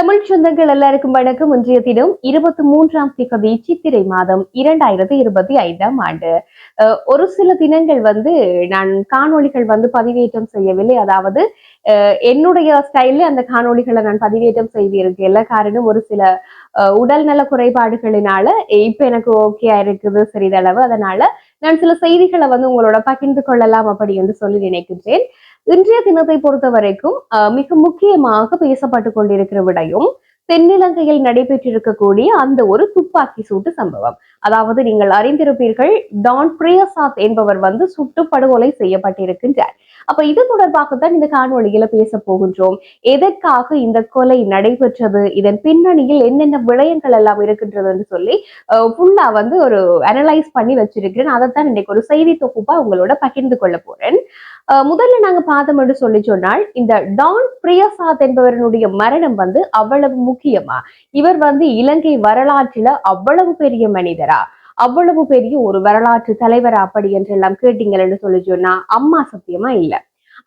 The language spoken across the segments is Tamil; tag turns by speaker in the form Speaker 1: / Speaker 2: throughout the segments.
Speaker 1: தமிழ் சொந்தங்கள் எல்லாருக்கும் வணக்கம். இன்றைய தினம் இருபத்தி மூன்றாம் திகதி சித்திரை மாதம் இரண்டாயிரத்தி இருபத்தி ஐந்தாம் ஆண்டு. ஒரு சில தினங்கள் வந்து நான் காணொளிகள் வந்து பதிவேற்றம் செய்யவில்லை. அதாவது என்னுடைய ஸ்டைல்ல அந்த காணொளிகளை நான் பதிவேற்றம் செய்திருக்கேன். எல்லா காரணம் ஒரு சில உடல் நல குறைபாடுகளினால இப்ப எனக்கு ஓகே இருக்குது சிறிதளவு. அதனால நான் சில செய்திகளை வந்து உங்களோட பகிர்ந்து கொள்ளலாம் அப்படி என்று சொல்லி நினைக்கின்றேன். இன்றைய தினத்தை பொறுத்த வரைக்கும் மிக முக்கியமாக பேசப்பட்டு கொண்டிருக்கிற விடையும் தென்னிலங்கையில் நடைபெற்றிருக்கக்கூடிய அந்த ஒரு துப்பாக்கி சூட்டு சம்பவம். அதாவது நீங்கள் அறிந்திருப்பீர்கள் டான் பிரியசாத் என்பவர் வந்து சுட்டு படுகொலை செய்யப்பட்டிருக்கின்றார். அப்ப இது தொடர்பாக தான் இந்த காணொலியில பேச போகின்றோம். எதற்காக இந்த கொலை நடைபெற்றது? இதன் பின்னணியில் என்னென்ன விடயங்கள் எல்லாம் இருக்கின்றது என்று சொல்லி ஃபுல்லா வந்து ஒரு அனலைஸ் பண்ணி வச்சிருக்கிறேன். அதைத்தான் இன்னைக்கு ஒரு செய்தி தொகுப்பா உங்களோட பகிர்ந்து கொள்ள போறேன். முதல்ல நாங்க பார்த்தோம் என்று சொல்லி சொன்னால் இந்த டான் பிரியசாத் என்பவரனுடைய மரணம் வந்து அவ்வளவு முக்கியமா? இவர் வந்து இலங்கை வரலாற்றில அவ்வளவு பெரிய மனிதர்? அவ்வளவு பெரிய ஒரு வரலாற்று தலைவர் அப்படி என்றெல்லாம் கேட்டீங்கள் என்று சொல்லி சொன்னா அம்மா சத்தியமா இல்ல.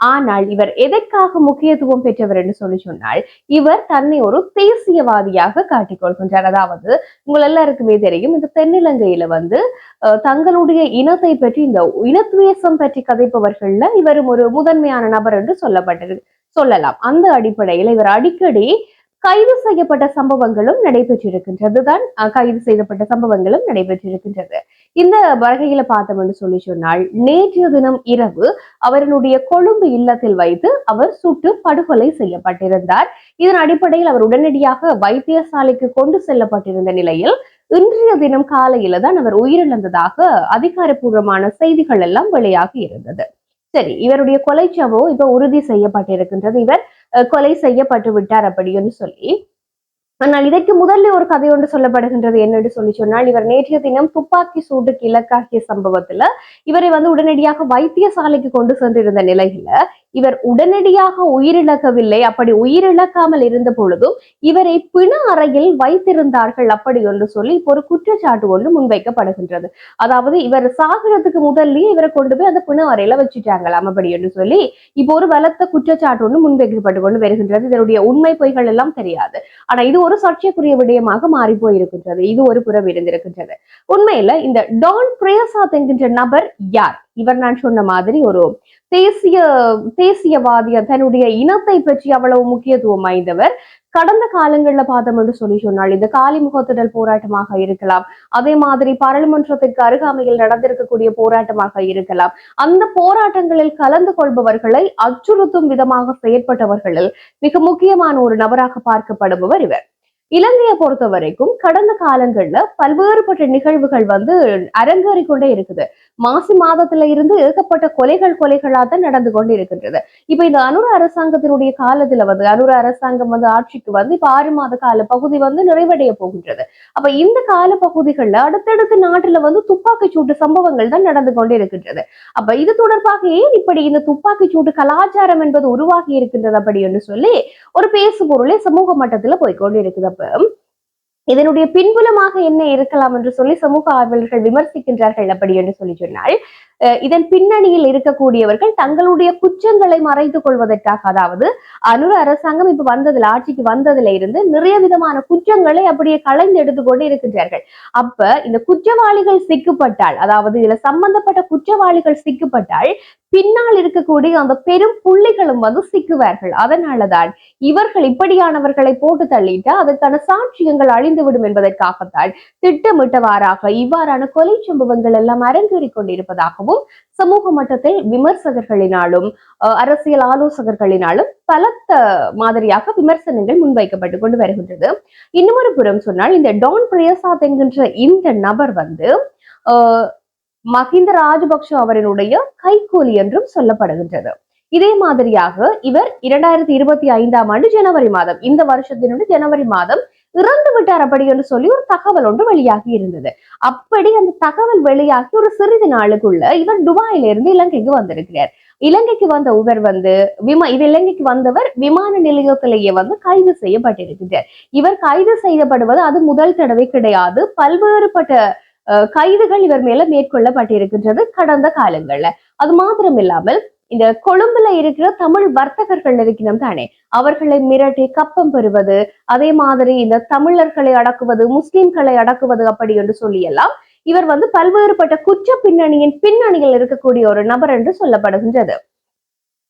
Speaker 1: ஆனால் இவர் எதற்காக முக்கியத்துவம் பெற்றவர் என்று சொல்லி சொன்னால் இவர் தன்னை ஒரு தேசியவாதியாக காட்டிக்கொள்கின்றார் அதாவது உங்கள் எல்லாருக்குமே தெரியும் இந்த தென்னிலங்கையில வந்து தங்களுடைய இனத்தை பற்றி இந்த இனத்துவேசம் பற்றி கதைப்பவர்கள்ல இவரும் ஒரு முதன்மையான நபர் என்று சொல்லப்பட்டது சொல்லலாம். அந்த அடிப்படையில் இவர் அடிக்கடி கைது செய்யப்பட்ட சம்பவங்களும் நடைபெற்றிருக்கின்றது தான் கைது செய்யப்பட்ட சம்பவங்களும் நடைபெற்றிருக்கின்றது. இந்த வகையில பார்த்தோம் என்று சொல்லி சொன்னால் நேற்றைய தினம் இரவு அவருடைய கொழும்பு இல்லத்தில் வைத்து அவர் சுட்டு படுகொலை செய்யப்பட்டிருந்தார். இதன் அடிப்படையில் அவர் உடனடியாக வைத்தியசாலைக்கு கொண்டு செல்லப்பட்டிருந்த நிலையில் இன்றைய தினம் காலையில தான் அவர் உயிரிழந்ததாக அதிகாரப்பூர்வமான செய்திகள் எல்லாம் வெளியாகி இருந்தது. சரி இவருடைய கொலை சம்பவம் இப்ப உறுதி செய்யப்பட்டிருக்கின்றது. இவர் கொலை செய்யப்பட்டு விட்டார் அப்படின்னு சொல்லி ஆனால் இதற்கு முதல்ல ஒரு கதை ஒன்று சொல்லப்படுகின்றது. என்னென்று சொல்லி சொன்னால் இவர் நேற்றைய தினம் துப்பாக்கி சூட்டுக்கு இலக்காகிய சம்பவத்துல இவரை வந்து உடனடியாக வைத்தியசாலைக்கு கொண்டு சென்றிருந்த நிலையில இவர் உடனடியாக உயிரிழக்கவில்லை. அப்படி உயிரிழக்காமல் இருந்த பொழுதும் இவரை பிண அறையில் வைத்திருந்தார்கள் அப்படி என்று சொல்லி இப்போ ஒரு குற்றச்சாட்டு ஒன்று முன்வைக்கப்படுகின்றது. அதாவது இவர் சாகிறதுக்கு முதல்லயே இவரை கொண்டு போய் அந்த பிண அறையில வச்சுட்டாங்களாம் அப்படி என்று சொல்லி இப்போ ஒரு பலத்த குற்றச்சாட்டு ஒன்று முன்வைக்கப்பட்டு கொண்டு வருகின்றது. இதனுடைய உண்மை பொய்கள் எல்லாம் தெரியாது. ஆனா இது ஒரு சர்ச்சைக்குரிய விடயமாக மாறி போயிருக்கின்றது. இது ஒரு புறம் இருந்திருக்கின்றது. உண்மையில இந்த டான் பிரேசாத் என்கின்ற நபர் யார்? இவர் நான் சொன்ன மாதிரி ஒரு தேசிய தேசியவாதிய தன்னுடைய இனத்தை பற்றி அவ்வளவு முக்கியத்துவம் வாய்ந்தவர். கடந்த காலங்கள்ல பார்த்தோம் என்று சொல்லி சொன்னால் இந்த காலி முகத்திடல் போராட்டமாக இருக்கலாம். அதே மாதிரி பாராளுமன்றத்திற்கு அருகாமையில் நடந்திருக்கக்கூடிய போராட்டமாக இருக்கலாம். அந்த போராட்டங்களில் கலந்து கொள்பவர்களை அச்சுறுத்தும் விதமாக செயற்பட்டவர்களில் மிக முக்கியமான ஒரு நபராக பார்க்கப்படுபவர் இவர். இலங்கையை பொறுத்த வரைக்கும் கடந்த காலங்கள்ல பல்வேறுபட்ட நிகழ்வுகள் வந்து அரங்கேறிக்கொண்டே இருக்குது. மாசி மாதத்துல இருந்து ஏகப்பட்ட கொலைகள் கொலைகளா தான் நடந்து கொண்டு இருக்கின்றது இப்ப இந்த அனுர அரசாங்கத்தினுடைய காலத்துல வந்து அனுர அரசாங்கம் வந்து ஆட்சிக்கு வந்து இப்ப ஆறு மாத கால பகுதி வந்து நிறைவடைய போகின்றது. அப்ப இந்த கால பகுதிகள்ல அடுத்தடுத்த நாட்டுல வந்து துப்பாக்கி சூட்டு சம்பவங்கள் தான் நடந்து கொண்டு இருக்கின்றது அப்ப இது தொடர்பாக ஏன் இப்படி இந்த துப்பாக்கி சூட்டு கலாச்சாரம் என்பது உருவாகி இருக்கின்றது அப்படி என்று சொல்லி ஒரு பேசு பொருளே சமூக மட்டத்துல போய்க்கொண்டு இருக்குது அப்ப இதனுடைய பின்புலமாக என்ன இருக்கலாம் என்று சொல்லி சமூக ஆர்வலர்கள் விமர்சிக்கின்றார்கள் அப்படி என்று சொல்லி சொன்னால் இதன் பின்னணியில் இருக்கக்கூடியவர்கள் தங்களுடைய குற்றங்களை மறைத்துக் கொள்வதற்காக. அதாவது அனுர அரசாங்கம் இப்ப வந்ததுல ஆட்சிக்கு வந்ததுல இருந்து நிறைய விதமான குற்றங்களை அப்படியே களைந்து எடுத்துக்கொண்டு இருக்கின்றார்கள். அப்ப இந்த குற்றவாளிகள் சிக்கப்பட்டால் அதாவது இதுல சம்பந்தப்பட்ட குற்றவாளிகள் சிக்கப்பட்டால் பின்னால் இருக்கக்கூடிய அந்த பெரும் புள்ளிகளும் வந்து சிக்குவார்கள். அதனாலதான் இவர்கள் இப்படியானவர்களை போட்டு தள்ளிட்டா அதற்கான சாட்சியங்கள் அழிந்துவிடும் என்பதற்காகத்தான் திட்டமிட்டவாறாக இவ்வாறான கொலை சம்பவங்கள் எல்லாம் அரங்கேறிக் கொண்டிருப்பதாகவும் சமூக மட்டத்தில் விமர்சகர்களினாலும் அரசியல் ஆலோசகர்களினாலும் பலத்த மாதிரியாக விமர்சனங்கள் முன்வைக்கப்பட்டு கொண்டு வருகின்றது. இன்னொரு புறம் சொன்னால் இந்த டான் பிரியசாத் என்கின்ற இந்த நபர் வந்து மஹிந்த ராஜபக்ஷ அவரினுடைய கைகூலி என்றும் சொல்லப்படுகின்றது. இதே மாதிரியாக இவர் இரண்டாயிரத்தி இருபத்தி ஐந்தாம் ஆண்டு ஜனவரி மாதம் இந்த வருஷத்தினுடைய ஜனவரி மாதம் இறந்து விட்டார் அப்படி என்று சொல்லி ஒரு தகவல் ஒன்று வெளியாகி இருந்தது. அப்படி அந்த தகவல் வெளியாகி ஒரு சிறிது நாளுக்குள்ள இவர் துபாயில இருந்து இலங்கைக்கு வந்திருக்கிறார். இலங்கைக்கு வந்த இவர் வந்து விமா இது இலங்கைக்கு வந்தவர் விமான நிலையத்திலேயே வந்து கைது செய்யப்பட்டிருக்கிறார். இவர் கைது செய்யப்படுவது அது முதல் தடவை கிடையாது. பல்வேறுபட்ட கைதுகள் இவர் மேல மேற்கொள்ளப்பட்டிருக்கின்றது கடந்த காலங்கள்ல. அது மாத்திரம் இல்லாமல் இந்த கொழும்புல இருக்கிற தமிழ் வர்த்தகர்கள் இருக்கணும் தானே? அவர்களை மிரட்டி கப்பம் பெறுவது அதே மாதிரி இந்த தமிழர்களை அடக்குவது முஸ்லிம்களை அடக்குவது அப்படி என்று சொல்லி எல்லாம் இவர் வந்து பல்வேறுபட்ட குற்ற பின்னணியின் பின்னணியில் இருக்கக்கூடிய ஒரு நபர் என்று சொல்லப்படுகின்றது.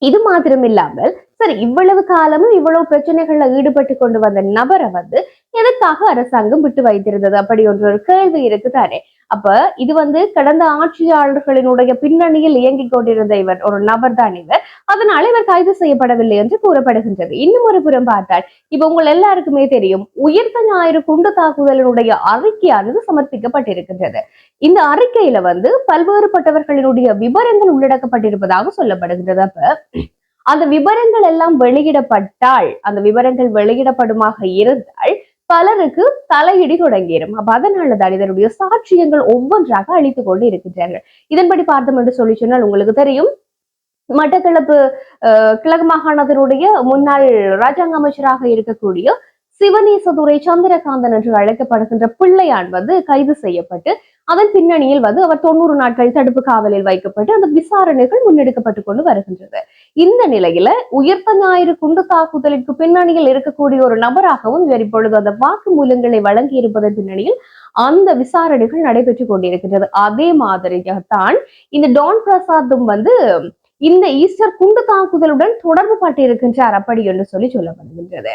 Speaker 1: இது மாத்திரம் இல்லாமல் சரி இவ்வளவு காலமும் இவ்வளவு பிரச்சனைகள்ல ஈடுபட்டு கொண்டு வந்த நபரை வந்து எதற்காக அரசாங்கம் விட்டு வைத்திருந்தது? அப்படி ஒன்று ஒரு கேள்வி இருக்கு தானே. அப்ப இது வந்து கடந்த ஆட்சியாளர்களினுடைய பின்னணியில் இயங்கிக் கொண்டிருந்த இவர் ஒரு நபர் தான் இவர். அதனால இவர் கைது செய்யப்படவில்லை என்று கூறப்படுகின்றது. இன்னும் ஒரு புறம் பார்த்தால் இப்ப உங்கள் எல்லாருக்குமே தெரியும் உயிர்த்த ஞாயிறு குண்டு தாக்குதலினுடைய அறிக்கையானது சமர்ப்பிக்கப்பட்டிருக்கின்றது. இந்த அறிக்கையில வந்து பல்வேறுபட்டவர்களினுடைய விவரங்கள் உள்ளடக்கப்பட்டிருப்பதாக சொல்லப்படுகின்றது. அப்ப அந்த விவரங்கள் எல்லாம் வெளியிடப்பட்டால் அந்த விவரங்கள் வெளியிடப்படுமாக இருந்தால் பலருக்கு தலையிடி தொடங்கிடும். அப்ப அதனாலதான் இதனுடைய சாட்சியங்கள் ஒவ்வொன்றாக அழித்து கொண்டு இருக்கின்றார்கள் இதன்படி பார்த்தோம் என்று சொல்லி சொன்னால் உங்களுக்கு தெரியும் மட்டக்களப்பு கிழக்கு மாகாணத்தினுடைய முன்னாள் ராஜாங்க அமைச்சராக இருக்கக்கூடிய சிவநேசதுரை சந்திரகாந்தன் என்று அழைக்கப்படுகின்ற பிள்ளையான் வந்து கைது செய்யப்பட்டு அதன் பின்னணியில் வந்து அவர் தொண்ணூறு நாட்கள் தடுப்பு காவலில் வைக்கப்பட்டு அந்த விசாரணைகள் முன்னெடுக்கப்பட்டு கொண்டு வருகின்றது. இந்த நிலையில உயிர்த்த ஞாயிறு குண்டு தாக்குதலுக்கு பின்னணியில் இருக்கக்கூடிய ஒரு நபராகவும் இவர் இப்பொழுது அந்த வாக்குமூலங்களை வழங்கி இருப்பதன் பின்னணியில் அந்த விசாரணைகள் நடைபெற்று கொண்டிருக்கின்றது. அதே மாதிரியாகத்தான் இந்த டான் பிரசாத்தும் வந்து இந்த ஈஸ்டர் குண்டு தாக்குதலுடன் தொடர்பு பட்டிருக்கின்றார் அப்படி என்று சொல்லி சொல்லப்படுகின்றது.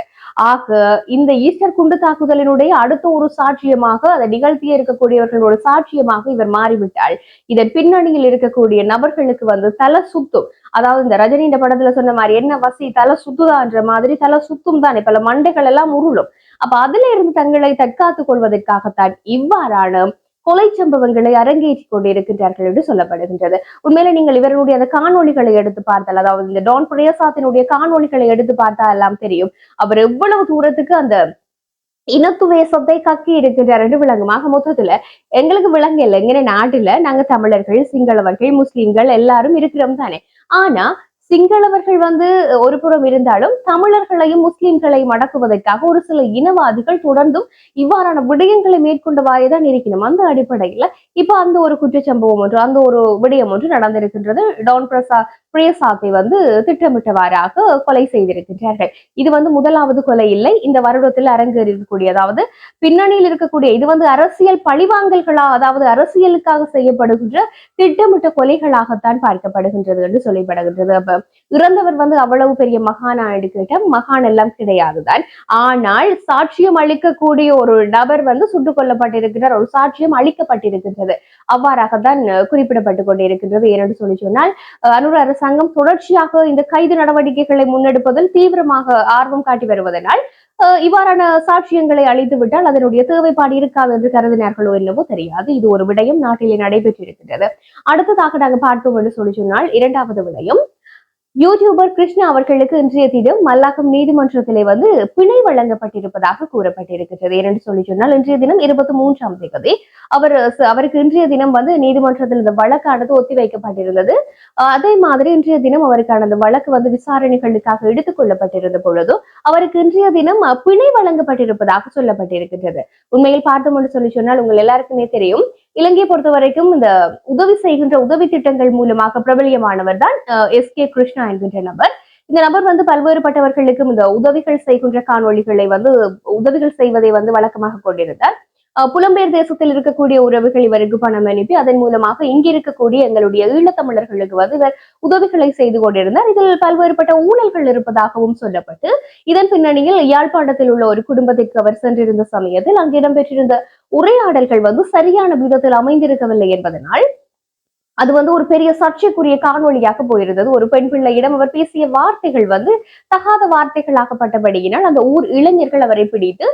Speaker 1: ஆக இந்த ஈஸ்டர் குண்டு தாக்குதலினுடைய அடுத்த ஒரு சாட்சியமாக அதை நிகழ்த்திய இருக்கக்கூடியவர்களோட சாட்சியமாக இவர் மாறிவிட்டால் இதன் பின்னணியில் இருக்கக்கூடிய நபர்களுக்கு வந்து தலை சுத்தும். அதாவது இந்த ரஜினி இந்த படத்துல சொன்ன மாதிரி என்ன வசி தலை சுத்துதான்ற மாதிரி தலை சுத்தும் தானே பல மண்டைகள் எல்லாம் உருளும். அப்ப அதுல இருந்து தங்களை தற்காத்துக் கொள்வதற்காகத்தான் இவ்வாறான கொலை சம்பவங்களை அரங்கேற்றி கொண்டிருக்கின்றார்கள் என்று சொல்லப்படுகின்றது. உண்மையில நீங்கள் இவருடைய அந்த காணொளிகளை எடுத்து பார்த்தால் அதாவது இந்த டான் பிரேசாத்தினுடைய காணொளிகளை எடுத்து பார்த்தா எல்லாம் தெரியும். அவர் எவ்வளவு தூரத்துக்கு அந்த இனத்துவேசத்தை கக்கி இருக்கின்றார் என்று விளங்குமாக மொத்தத்துல எங்களுக்கு விளங்க இல்லை எங்க நாட்டுல நாங்க தமிழர்கள் சிங்களவர்கள் முஸ்லிம்கள் எல்லாரும் இருக்கிறோம் தானே. ஆனா சிங்களவர்கள் வந்து ஒரு புறம் இருந்தாலும் தமிழர்களையும் முஸ்லிம்களையும் அடக்குவதற்காக ஒரு சில இனவாதிகள் தொடர்ந்தும் இவ்வாறான விடயங்களை மேற்கொண்டவாறே தான் இருக்கணும். அந்த அடிப்படையில இப்ப அந்த ஒரு குற்றச்சம்பவம் ஒன்று அந்த ஒரு விடயம் ஒன்று நடந்திருக்கின்றது. டான் பிரசா பிரியசாத்தை வந்து திட்டமிட்டவாறாக கொலை செய்திருக்கின்றார்கள். இது வந்து முதலாவது கொலை இல்லை. இந்த வருடத்தில் அரங்கேறி இருக்கக்கூடிய அதாவது பின்னணியில் இருக்கக்கூடிய இது வந்து அரசியல் பழிவாங்கல்களா அதாவது அரசியலுக்காக செய்யப்படுகின்ற திட்டமிட்ட கொலைகளாகத்தான் பார்க்கப்படுகின்றது என்று சொல்லப்படுகின்றது. அப்ப இறந்தவர் வந்து அவ்வளவு பெரிய மகானா எடுக்கிட்ட மகான் எல்லாம் கிடையாதுதான். ஆனால் சாட்சியம் அளிக்கக்கூடிய ஒரு நபர் வந்து சுட்டுக் கொல்லப்பட்டிருக்கிறார். ஒரு சாட்சியம் அளிக்கப்பட்டிருக்கின்றது. அவ்வாறாகத்தான் குறிப்பிடப்பட்டுக் குறிப்பிடப்பட்டு கொண்டிருக்கின்றது ஏனென்று சொல்லி சொன்னால் அனுர் அரசாங்கம் தொடர்ச்சியாக இந்த கைது நடவடிக்கைகளை முன்னெடுப்பதில் தீவிரமாக ஆர்வம் காட்டி வருவதனால் இவ்வாறான சாட்சியங்களை அழித்து விட்டால் அதனுடைய தேவைப்பாடு இருக்காது என்று கருதினார்களோ என்னவோ தெரியாது. இது ஒரு விடயம் நாட்டிலே நடைபெற்றிருக்கின்றது. அடுத்ததாக நாங்கள் பார்த்தோம் என்று சொல்லி சொன்னால் இரண்டாவது விடயம் யூடியூபர் கிருஷ்ணா அவர்களுக்கு இன்றைய தினம் மல்லாக்கம் நீதிமன்றத்திலே வந்து பிணை வழங்கப்பட்டிருப்பதாக கூறப்பட்டிருக்கிறது ஏனென்று சொல்லி சொன்னால் இன்றைய தினம் இருபத்தி மூன்றாம் தேதி அவர் அவருக்கு இன்றைய தினம் வந்து நீதிமன்றத்தில் இந்த வழக்கானது ஒத்திவைக்கப்பட்டிருந்தது அதே மாதிரி இன்றைய தினம் அவருக்கான அந்த வழக்கு வந்து விசாரணைகளுக்காக எடுத்துக் கொள்ளப்பட்டிருந்த பொழுது அவருக்கு இன்றைய தினம் பிணை வழங்கப்பட்டிருப்பதாக சொல்லப்பட்டிருக்கின்றது. உண்மையில் பார்த்தோம் என்று சொல்லி சொன்னால் உங்கள் எல்லாருக்குமே தெரியும் இலங்கையை பொறுத்த வரைக்கும் இந்த உதவி செய்கின்ற உதவி திட்டங்கள் மூலமாக பிரபலியமானவர் தான் எஸ் கே கிருஷ்ணா என்கின்ற நபர். இந்த நபர் வந்து பல்வேறுபட்டவர்களுக்கும் இந்த உதவிகள் செய்கின்ற காணொளிகளை வந்து உதவிகள் செய்வதை வந்து வழக்கமாக கொண்டிருந்தார். புலம்பெயர் தேசத்தில் இருக்கக்கூடிய உறவுகள் இவருக்கு பணம் அனுப்பி அதன் மூலமாக இங்கே இருக்கக்கூடிய எங்களுடைய ஈழத்தமிழர்களுக்கு வந்து இவர் உதவிகளை செய்து கொண்டிருந்தார். இதில் பல்வேறுபட்ட ஊழல்கள் இருப்பதாகவும் சொல்லப்பட்டு இதன் பின்னணியில் யாழ்ப்பாணத்தில் உள்ள ஒரு குடும்பத்திற்கு அவர் சென்றிருந்த சமயத்தில் அங்கு இடம்பெற்றிருந்த உரையாடல்கள் வந்து சரியான விதத்தில் அமைந்திருக்கவில்லை என்பதனால் அது வந்து ஒரு பெரிய சர்ச்சைக்குரிய காணொலியாக போயிருந்தது. ஒரு பெண் பிள்ளையிடம் அவர் பேசிய வார்த்தைகள் வந்து தகாத வார்த்தைகளாக்கப்பட்டபடியினால் அந்த ஊர் இளைஞர்கள் அவரை பிடித்து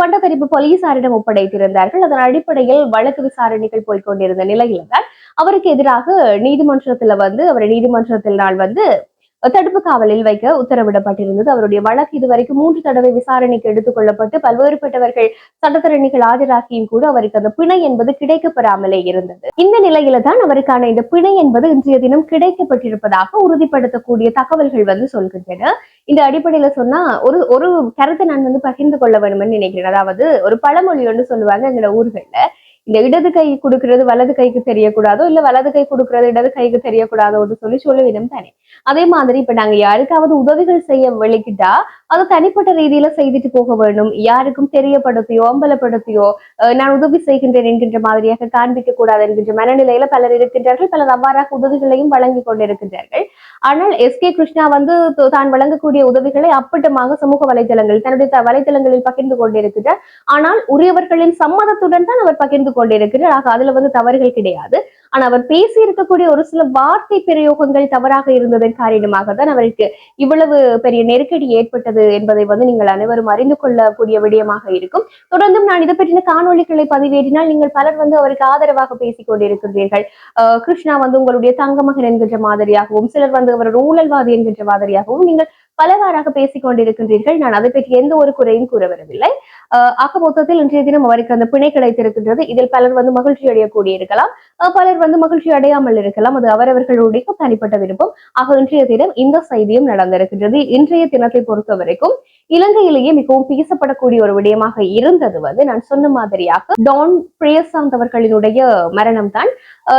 Speaker 1: பண்டத்தரிப்பு போலீசாரிடம் ஒப்படைத்திருந்தார்கள். அதன் அடிப்படையில் வழக்கு விசாரணைகள் போய்க்கொண்டிருந்த நிலையில தான் அவருக்கு எதிராக நீதிமன்றத்துல வந்து அவர் நீதிமன்றத்தில் நாள் வந்து தடுப்பு காவலில் வைக்க உத்தரவிடப்பட்டிருந்தது. அவருடைய வழக்கு இதுவரைக்கும் மூன்று தடவை விசாரணைக்கு எடுத்துக் கொள்ளப்பட்டு பல்வேறுபட்டவர்கள் சட்டத்தரணிகள் ஆஜராகியும் கூட அவருக்கு அந்த பிணை என்பது கிடைக்கப்பெறாமலே இருந்தது. இந்த நிலையில தான் அவருக்கான இந்த பிணை என்பது இன்றைய தினம் கிடைக்கப்பட்டிருப்பதாக உறுதிப்படுத்தக்கூடிய தகவல்கள் வந்து சொல்கின்றன. இந்த அடிப்படையில சொன்னா ஒரு ஒரு கருத்தை நான் வந்து பகிர்ந்து கொள்ள வேணும்னு நினைக்கிறேன். அதாவது ஒரு பழமொழி ஒன்று சொல்லுவாங்க எங்களோட ஊர்கள்ல. இந்த இடது கை கொடுக்கிறது வலது கைக்கு தெரியக்கூடாதோ இல்ல வலது கை கொடுக்கிறது இடது கைக்கு தெரியக்கூடாதோன்னு சொல்லி சொல்லுவிதம் தானே. அதே மாதிரி இப்ப நாங்க யாருக்காவது உதவிகள் செய்ய வெளிக்கிட்டா அது தனிப்பட்ட ரீதியில செய்துட்டு போக வேண்டும். யாருக்கும் தெரியப்படுத்தியோ அம்பலப்படுத்தியோ நான் உதவி செய்கின்றேன் என்கின்ற மாதிரியாக காண்பிக்க கூடாது என்கின்ற மனநிலையில பலர் இருக்கின்றார்கள். பலர் அவ்வாறாக உதவிகளையும் வழங்கி கொண்டிருக்கின்றார்கள். ஆனால் எஸ் கே கிருஷ்ணா வந்து தான் வழங்கக்கூடிய உதவிகளை அப்பட்டமாக சமூக வலைதளங்கள் தன்னுடைய வலைதளங்களில் பகிர்ந்து கொண்டிருக்கிறார் ஆனால் உரியவர்களின் சம்மதத்துடன் தான் அவர் பகிர்ந்து கொண்டிருக்கிறார். ஆக அதுல வந்து தவறுகள் கிடையாது. ஆனா அவர் பேசி இருக்கக்கூடிய ஒரு சில வார்த்தை பிரயோகங்கள் தவறாக இருந்ததன் காரணமாக தான் அவருக்கு இவ்வளவு பெரிய நெருக்கடி ஏற்பட்டது என்பதை வந்து நீங்கள் அனைவரும் அறிந்து கொள்ளக்கூடிய விடயமாக இருக்கும். தொடர்ந்தும் நான் இதை பற்றின காணொளிகளை பதிவேற்றினால் நீங்கள் பலர் வந்து அவருக்கு ஆதரவாக பேசிக் கொண்டிருக்கின்றீர்கள். கிருஷ்ணா வந்து உங்களுடைய தங்கமகன் என்கின்ற மாதிரியாகவும் சிலர் வந்து அவர் ஊழல்வாதி என்கின்ற மாதிரியாகவும் நீங்கள் பலவாறாக பேசிக் கொண்டிருக்கின்றீர்கள். நான் அதை பற்றி எந்த ஒரு குறையும் கூற வரவில்லை ஆக மொத்தத்தில் இன்றைய தினம் அவருக்கு அந்த பிணை கிடைத்திருக்கின்றது. இதில் பலர் வந்து மகிழ்ச்சி அடையக்கூடிய இருக்கலாம். பலர் வந்து மகிழ்ச்சி அடையாமல் இருக்கலாம். அது அவரவர்களுடைய தனிப்பட்ட விருப்பம். ஆக இன்றைய தினம் இந்த செய்தியும் நடந்திருக்கின்றது. இன்றைய தினத்தை பொறுத்த வரைக்கும் இலங்கையிலேயே மிகவும் பேசப்படக்கூடிய ஒரு விடயமாக இருந்தது வந்து நான் சொன்ன மாதிரியாக டான் பிரேசாந்த் அவர்களினுடைய மரணம் தான்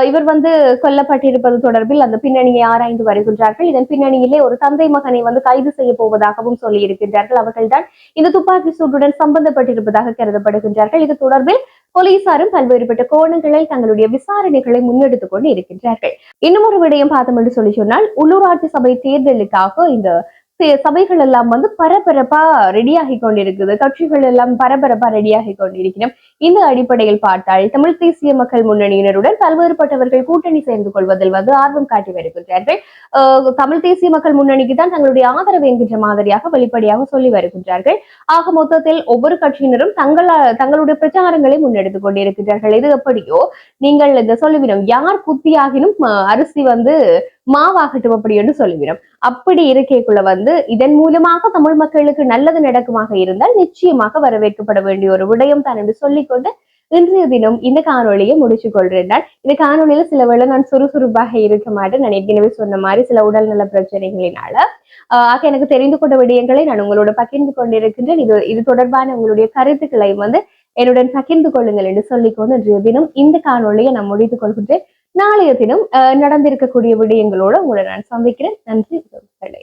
Speaker 1: இவர் வந்து கொல்லப்பட்டிருப்பது தொடர்பில் அந்த பின்னணியை ஆராய்ந்து வருகின்றார்கள். இதன் பின்னணியிலே ஒரு தந்தை மகனை வந்து கைது செய்ய போவதாகவும் சொல்லி இருக்கின்றார்கள். அவர்கள்தான் இந்த துப்பாக்கி சூட்டுடன் சம்பந்தப்பட்டிருப்பதாக கருதப்படுகின்றார்கள். இது தொடர்பில் போலீசாரும் பல்வேறுபட்ட கோணங்களில் தங்களுடைய விசாரணைகளை முன்னெடுத்துக் கொண்டு இருக்கின்றார்கள். இன்னும் ஒரு விடயம் பார்த்தோம் என்று சொல்லி சொன்னால் உள்ளூராட்சி சபை தேர்தலுக்காக இந்த சபைகள் எல்லாம் வந்து பரபரப்பா ரெடியாகி கொண்டிருக்குது. கட்சிகள் எல்லாம் பரபரப்பா ரெடியாகி கொண்டிருக்கிறோம் இந்த அடிப்படையில் பார்த்தால் தமிழ் தேசிய மக்கள் முன்னணியினருடன் பல்வேறுபட்டவர்கள் கூட்டணி சேர்ந்து கொள்வதில் வந்து ஆர்வம் காட்டி வருகின்றார்கள். அஹ் தமிழ் தேசிய மக்கள் முன்னணிக்கு தான் தங்களுடைய ஆதரவு என்கின்ற மாதிரியாக வெளிப்படையாக சொல்லி வருகின்றார்கள். ஆக மொத்தத்தில் ஒவ்வொரு கட்சியினரும் தங்கள தங்களுடைய பிரச்சாரங்களை முன்னெடுத்துக் கொண்டிருக்கிறார்கள் இது எப்படியோ நீங்கள் இந்த சொல்லுவிடும். யார் குத்தியாகினும் அரிசி வந்து மாவாகட்டும் அப்படி என்று சொல்லுகிறோம் அப்படி இருக்கைக்குள்ள வந்து இதன் மூலமாக தமிழ் மக்களுக்கு நல்லது நடக்குமாக இருந்தால் நிச்சயமாக வரவேற்கப்பட வேண்டிய ஒரு விடயம் தான் என்று சொல்லிக்கொண்டு இன்றைய தினம் இந்த காணொளியை முடிச்சு கொள்றேன் இந்த காணொளியில சில வேளை நான் சுறுசுறுப்பாக இருக்க மாட்டேன். நான் ஏற்கனவே சொன்ன மாதிரி சில உடல்நல பிரச்சனைகளினால. ஆஹ் ஆக எனக்கு தெரிந்து கொண்ட விடயங்களை நான் உங்களோட பகிர்ந்து கொண்டிருக்கின்றேன். இது இது தொடர்பான உங்களுடைய கருத்துக்களை வந்து என்னுடன் பகிர்ந்து கொள்ளுங்கள் என்று சொல்லிக்கொண்டு இன்றைய தினம் இந்த காணொளியை நான் முடித்துக் கொள்கின்றேன். நாளைய தினம் நடந்திருக்கக்கூடிய விடயங்களோட உங்களை நான் சந்திக்கிறேன். நன்றி உறவுகளை